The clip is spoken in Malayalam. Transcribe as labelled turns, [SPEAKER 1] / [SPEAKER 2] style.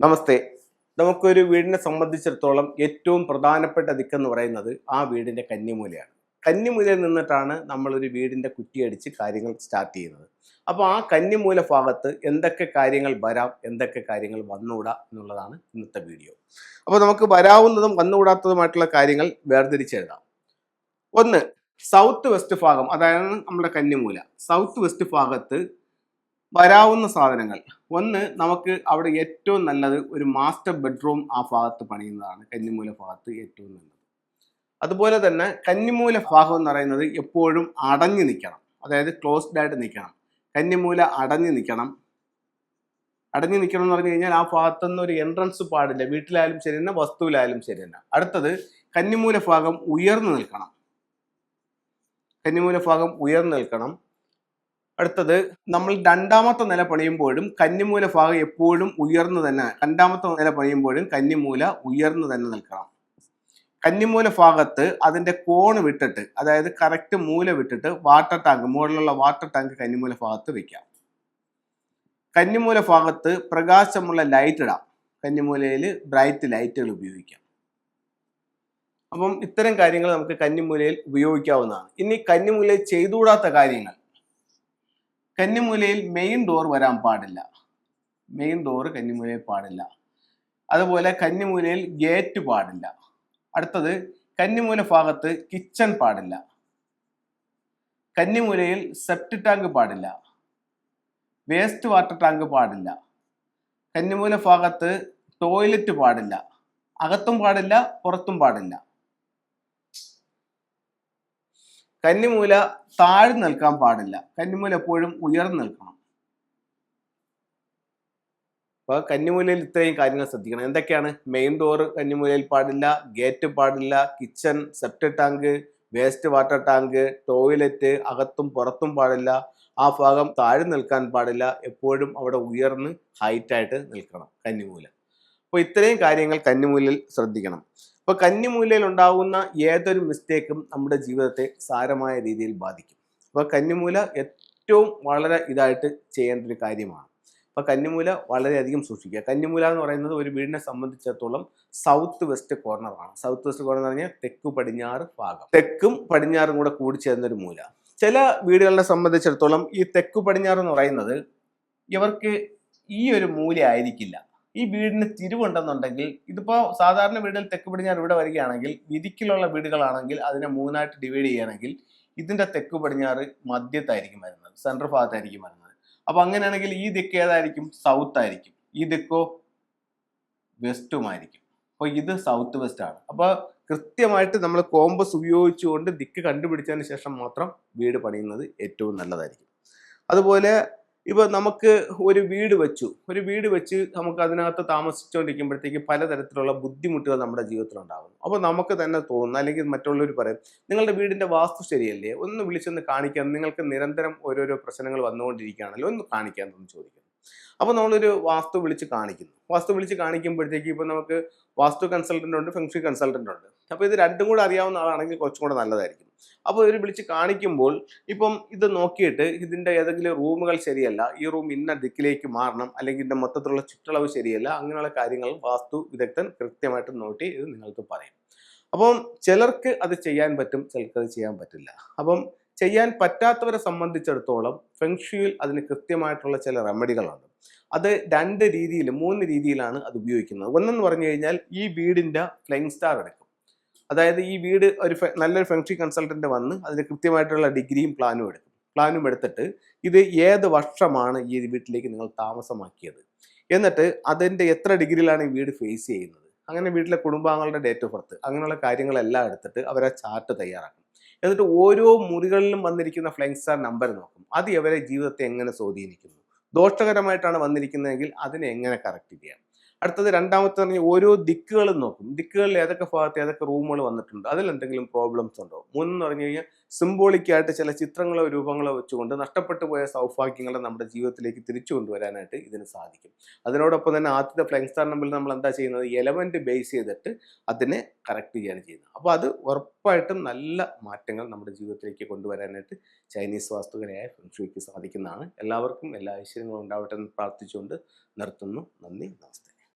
[SPEAKER 1] നമസ്തേ. നമുക്കൊരു വീടിനെ സംബന്ധിച്ചിടത്തോളം ഏറ്റവും പ്രധാനപ്പെട്ട ദിക്കെന്ന് പറയുന്നത് ആ വീടിന്റെ കന്നിമൂലയാണ്. കന്നിമൂലയിൽ നിന്നിട്ടാണ് നമ്മളൊരു വീടിന്റെ കുറ്റിയടിച്ച് കാര്യങ്ങൾ സ്റ്റാർട്ട് ചെയ്യുന്നത്. അപ്പോൾ ആ കന്നിമൂല ഭാഗത്ത് എന്തൊക്കെ കാര്യങ്ങൾ വരാം എന്തൊക്കെ കാര്യങ്ങൾ വന്നുകൂടാ എന്നുള്ളതാണ് ഇന്നത്തെ വീഡിയോ. അപ്പോൾ നമുക്ക് വരാവുന്നതും വന്നുകൂടാത്തതുമായിട്ടുള്ള കാര്യങ്ങൾ വേർതിരിച്ചെഴുതാം ഒന്ന് സൗത്ത് വെസ്റ്റ് ഭാഗം അതായത് നമ്മുടെ കന്നിമൂല. സൗത്ത് വെസ്റ്റ് ഭാഗത്ത് വരാവുന്ന സാധനങ്ങൾ. ഒന്ന് നമുക്ക് അവിടെ ഏറ്റവും നല്ലത് ഒരു മാസ്റ്റർ ബെഡ്റൂം ആ ഭാഗത്ത് പണിയുന്നതാണ്. കന്നിമൂല ഭാഗത്ത് ഏറ്റവും നല്ലത്. അതുപോലെ തന്നെ കന്നിമൂല ഭാഗം എന്ന് പറയുന്നത് എപ്പോഴും അടഞ്ഞു നിൽക്കണം. അതായത് ക്ലോസ്ഡ് ആയിട്ട് നിൽക്കണം. കന്നിമൂല അടഞ്ഞു നിൽക്കണം. അടഞ്ഞു നിൽക്കണം എന്ന് പറഞ്ഞു കഴിഞ്ഞാൽ ആ ഭാഗത്തുനിന്ന് ഒരു എൻട്രൻസ് പാടില്ല. വീട്ടിലായാലും ശരി തന്നെ വസ്തുവിലായാലും ശരി തന്നെ. അടുത്തത് കന്നിമൂല ഭാഗം ഉയർന്നു നിൽക്കണം. കന്നിമൂല ഭാഗം ഉയർന്നു നിൽക്കണം. അടുത്തത് നമ്മൾ രണ്ടാമത്തെ നില പണിയുമ്പോഴും കന്നിമൂല ഭാഗം എപ്പോഴും ഉയർന്നു തന്നെ രണ്ടാമത്തെ നില പണിയുമ്പോഴും കന്നിമൂല ഉയർന്നു തന്നെ നിൽക്കണം. കന്നിമൂല ഭാഗത്ത് അതിന്റെ കോണ് വിട്ടിട്ട് അതായത് കറക്റ്റ് മൂല വിട്ടിട്ട് വാട്ടർ ടാങ്ക് മുകളിലുള്ള വാട്ടർ ടാങ്ക് കന്നിമൂല ഭാഗത്ത് വെക്കാം. കന്നിമൂല ഭാഗത്ത് പ്രകാശമുള്ള ലൈറ്റ് ഇടാം. കന്നിമൂലയിൽ ബ്രൈറ്റ് ലൈറ്റുകൾ ഉപയോഗിക്കാം. അപ്പം ഇത്തരം കാര്യങ്ങൾ നമുക്ക് കന്നിമൂലയിൽ ഉപയോഗിക്കാവുന്നതാണ്. ഇനി കന്നിമൂലയിൽ ചെയ്തുകൂടാത്ത കാര്യങ്ങൾ. കന്നിമൂലയിൽ മെയിൻ ഡോർ വരാൻ പാടില്ല. മെയിൻ ഡോർ കന്നിമൂലയിൽ പാടില്ല. അതുപോലെ കന്നിമൂലയിൽ ഗേറ്റ് പാടില്ല. അടുത്തത് കന്നിമൂല ഭാഗത്ത് കിച്ചൺ പാടില്ല. കന്നിമൂലയിൽ സെപ്റ്റ് ടാങ്ക് പാടില്ല. വേസ്റ്റ് വാട്ടർ ടാങ്ക് പാടില്ല. കന്നിമൂല ഭാഗത്ത് ടോയ്ലറ്റ് പാടില്ല. അകത്തും പാടില്ല പുറത്തും പാടില്ല. കന്നിമൂല താഴ്ന്നു നിൽക്കാൻ പാടില്ല. കന്നിമൂല എപ്പോഴും ഉയർന്നു നിൽക്കണം. അപ്പൊ കന്നിമൂലയിൽ ഇത്രയും കാര്യങ്ങൾ ശ്രദ്ധിക്കണം. എന്തൊക്കെയാണ്? മെയിൻ ഡോർ കന്നിമൂലയിൽ പാടില്ല ഗേറ്റ് പാടില്ല kitchen septic tank waste water tank toilet അകത്തും പുറത്തും പാടില്ല ആ ഭാഗം താഴ്ന്നു നിൽക്കാൻ പാടില്ല എപ്പോഴും അവിടെ ഉയർന്ന് ഹൈറ്റായിട്ട് നിൽക്കണം കന്നിമൂല. അപ്പോൾ ഇത്രയും കാര്യങ്ങൾ കന്നിമൂലയിൽ ശ്രദ്ധിക്കണം. അപ്പോൾ കന്നിമൂലയിൽ ഉണ്ടാകുന്ന ഏതൊരു മിസ്റ്റേക്കും നമ്മുടെ ജീവിതത്തെ സാരമായ രീതിയിൽ ബാധിക്കും. അപ്പോൾ കന്നിമൂല ഏറ്റവും വളരെ ഇതായിട്ട് ചെയ്യേണ്ട ഒരു കാര്യമാണ്. അപ്പോൾ കന്നിമൂല വളരെയധികം സൂക്ഷിക്കുക. കന്നിമൂല എന്ന് പറയുന്നത് ഒരു വീടിനെ സംബന്ധിച്ചിടത്തോളം സൗത്ത് വെസ്റ്റ് കോർണറാണ് സൗത്ത് വെസ്റ്റ് കോർണർ എന്ന് പറഞ്ഞാൽ തെക്ക് പടിഞ്ഞാറ് ഭാഗം. തെക്കും പടിഞ്ഞാറും കൂടെ കൂടി ചേർന്നൊരു മൂല. ചില വീടുകളെ സംബന്ധിച്ചിടത്തോളം ഈ തെക്ക് പടിഞ്ഞാറ് എന്ന് പറയുന്നത് ഇവർക്ക് ഈ ഒരു മൂല ആയിരിക്കില്ല ഈ വീടിന് തിരിവുണ്ടെന്നുണ്ടെങ്കിൽ ഇതിപ്പോ സാധാരണ വീടുകൾ തെക്ക് പടിഞ്ഞാറ് ഇവിടെ വരികയാണെങ്കിൽ വിധിക്കിലുള്ള വീടുകളാണെങ്കിൽ അതിനെ മൂന്നായിട്ട് ഡിവൈഡ് ചെയ്യുകയാണെങ്കിൽ ഇതിന്റെ തെക്ക് പടിഞ്ഞാറ് മധ്യത്തായിരിക്കും വരുന്നത് സെൻട്രൽ ഭാഗത്തായിരിക്കും വരുന്നത്. അപ്പൊ അങ്ങനെയാണെങ്കിൽ ഈ ദിക്ക് ഏതായിരിക്കും? സൗത്ത് ആയിരിക്കും. ഈ ദിക്കോ വെസ്റ്റുമായിരിക്കും അപ്പോൾ ഇത് സൗത്ത് വെസ്റ്റ് ആണ്. അപ്പോൾ കൃത്യമായിട്ട് നമ്മൾ കോമ്പസ് ഉപയോഗിച്ചുകൊണ്ട് ദിക്ക് കണ്ടുപിടിച്ചതിന് ശേഷം മാത്രം വീട് പണിയുന്നത് ഏറ്റവും നല്ലതായിരിക്കും. അതുപോലെ ഇപ്പൊ നമുക്ക് ഒരു വീട് വെച്ചു. ഒരു വീട് വെച്ച് നമുക്ക് അതിനകത്ത് താമസിച്ചുകൊണ്ടിരിക്കുമ്പോഴത്തേക്ക് പലതരത്തിലുള്ള ബുദ്ധിമുട്ടുകൾ നമ്മുടെ ജീവിതത്തിൽ ഉണ്ടാകുന്നു അപ്പോൾ നമുക്ക് തന്നെ തോന്നുന്നു അല്ലെങ്കിൽ മറ്റുള്ളവർ പറയും നിങ്ങളുടെ വീടിന്റെ വാസ്തു ശരിയല്ലേ? ഒന്ന് വിളിച്ചൊന്ന് കാണിക്കാൻ നിങ്ങൾക്ക് നിരന്തരം ഓരോരോ പ്രശ്നങ്ങൾ വന്നുകൊണ്ടിരിക്കുകയാണല്ലോ ഒന്ന് കാണിക്കാൻ എന്ന് ചോദിക്കുന്നു. അപ്പോൾ നമ്മളൊരു വാസ്തു വിളിച്ച് കാണിക്കുന്നു. വാസ്തു വിളിച്ച് കാണിക്കുമ്പോഴത്തേക്ക് ഇപ്പോൾ നമുക്ക് വാസ്തു കൺസൾട്ടന്റ് ഉണ്ട് ഫെങ്ഷി കൺസൾട്ടന്റ് ഉണ്ട്. അപ്പോൾ ഇത് രണ്ടും കൂടെ അറിയാവുന്ന ആളാണെങ്കിൽ കുറച്ചും കൂടെ നല്ലതായിരിക്കും. അപ്പോൾ ഇവർ വിളിച്ച് കാണിക്കുമ്പോൾ ഇപ്പം ഇത് നോക്കിയിട്ട് ഇതിന്റെ ഏതെങ്കിലും റൂമുകൾ ശരിയല്ല ഈ റൂം ഇന്ന ദിക്കിലേക്ക് മാറണം അല്ലെങ്കിൽ ഇതിന്റെ മൊത്തത്തിലുള്ള ചുറ്റളവ് ശരിയല്ല അങ്ങനെയുള്ള കാര്യങ്ങൾ വാസ്തു വിദഗ്ധൻ കൃത്യമായിട്ട് നോട്ടി ഇത് നിങ്ങൾക്ക് പറയും. അപ്പം ചിലർക്ക് അത് ചെയ്യാൻ പറ്റും ചിലർക്ക് അത് ചെയ്യാൻ പറ്റില്ല. അപ്പം ചെയ്യാൻ പറ്റാത്തവരെ സംബന്ധിച്ചിടത്തോളം ഫെങ്ഷുയിൽ അതിന് കൃത്യമായിട്ടുള്ള ചില റെമഡികളുണ്ട് അത് രണ്ട് രീതിയിൽ മൂന്ന് രീതിയിലാണ് അത് ഉപയോഗിക്കുന്നത്. ഒന്നെന്ന് പറഞ്ഞു കഴിഞ്ഞാൽ ഈ വീടിന്റെ ഫ്ലൈങ് സ്റ്റാർ എടുക്കും അതായത് ഈ വീട് ഒരു നല്ലൊരു ഫെങ്ഷി കൺസൾട്ടന്റ് വന്ന് അതിന് കൃത്യമായിട്ടുള്ള ഡിഗ്രിയും പ്ലാനും എടുക്കും. പ്ലാനും എടുത്തിട്ട് ഇത് ഏത് വർഷമാണ് ഈ വീട്ടിലേക്ക് നിങ്ങൾ താമസമാക്കിയത്? എന്നിട്ട് അതിന്റെ എത്ര ഡിഗ്രിയിലാണ് ഈ വീട് ഫേസ് ചെയ്യുന്നത്? അങ്ങനെ വീട്ടിലെ കുടുംബാംഗങ്ങളുടെ ഡേറ്റ് ഓഫ് ബർത്ത് അങ്ങനെയുള്ള കാര്യങ്ങളെല്ലാം എടുത്തിട്ട് അവർ ആ ചാർട്ട് തയ്യാറാക്കും. എന്നിട്ട് ഓരോ മുറികളിലും വന്നിരിക്കുന്ന ഫ്ലൈങ് സ്റ്റാർ നമ്പർ നോക്കും. അത് ഇവരെ ജീവിതത്തെ എങ്ങനെ സ്വാധീനിക്കുന്നു? ദോഷകരമായിട്ടാണ് വന്നിരിക്കുന്നതെങ്കിൽ അതിനെ എങ്ങനെ കറക്റ്റ് ചെയ്യാം? അടുത്തത് രണ്ടാമത്തെ പറഞ്ഞാൽ ഓരോ ദിക്കുകളും നോക്കും. ദിക്കുകളിൽ ഏതൊക്കെ ഭാഗത്ത് ഏതൊക്കെ റൂമുകൾ വന്നിട്ടുണ്ട് അതിൽ എന്തെങ്കിലും പ്രോബ്ലംസ് ഉണ്ടോ? മൂന്നെന്ന് പറഞ്ഞു കഴിഞ്ഞാൽ സിംബോളിക്കായിട്ട് ചില ചിത്രങ്ങളോ രൂപങ്ങളോ വെച്ചുകൊണ്ട് നഷ്ടപ്പെട്ടു പോയ സൗഭാഗ്യങ്ങളെ നമ്മുടെ ജീവിതത്തിലേക്ക് തിരിച്ചു കൊണ്ടുവരാനായിട്ട് ഇതിന് സാധിക്കും. അതിനോടൊപ്പം തന്നെ ആദ്യത്തെ ഫ്ലൈങ് സ്റ്റാർ നമ്പറിൽ നമ്മൾ എന്താ ചെയ്യുന്നത്? എലമെന്റ് ബേസ് ചെയ്തിട്ട് അതിനെ കറക്റ്റ് ചെയ്യാണ് ചെയ്യുന്നത്. അപ്പോൾ അത് ഉറപ്പായിട്ടും നല്ല മാറ്റങ്ങൾ നമ്മുടെ ജീവിതത്തിലേക്ക് കൊണ്ടുവരാനായിട്ട് ചൈനീസ് വാസ്തുകലയായ ഫെങ്ഷുയ്ക്ക് സാധിക്കുന്നതാണ്. എല്ലാവർക്കും എല്ലാ ഐശ്വര്യങ്ങളും ഉണ്ടാവട്ടെ എന്ന് പ്രാർത്ഥിച്ചുകൊണ്ട് നിർത്തുന്നു. നന്ദി നമസ്തേ.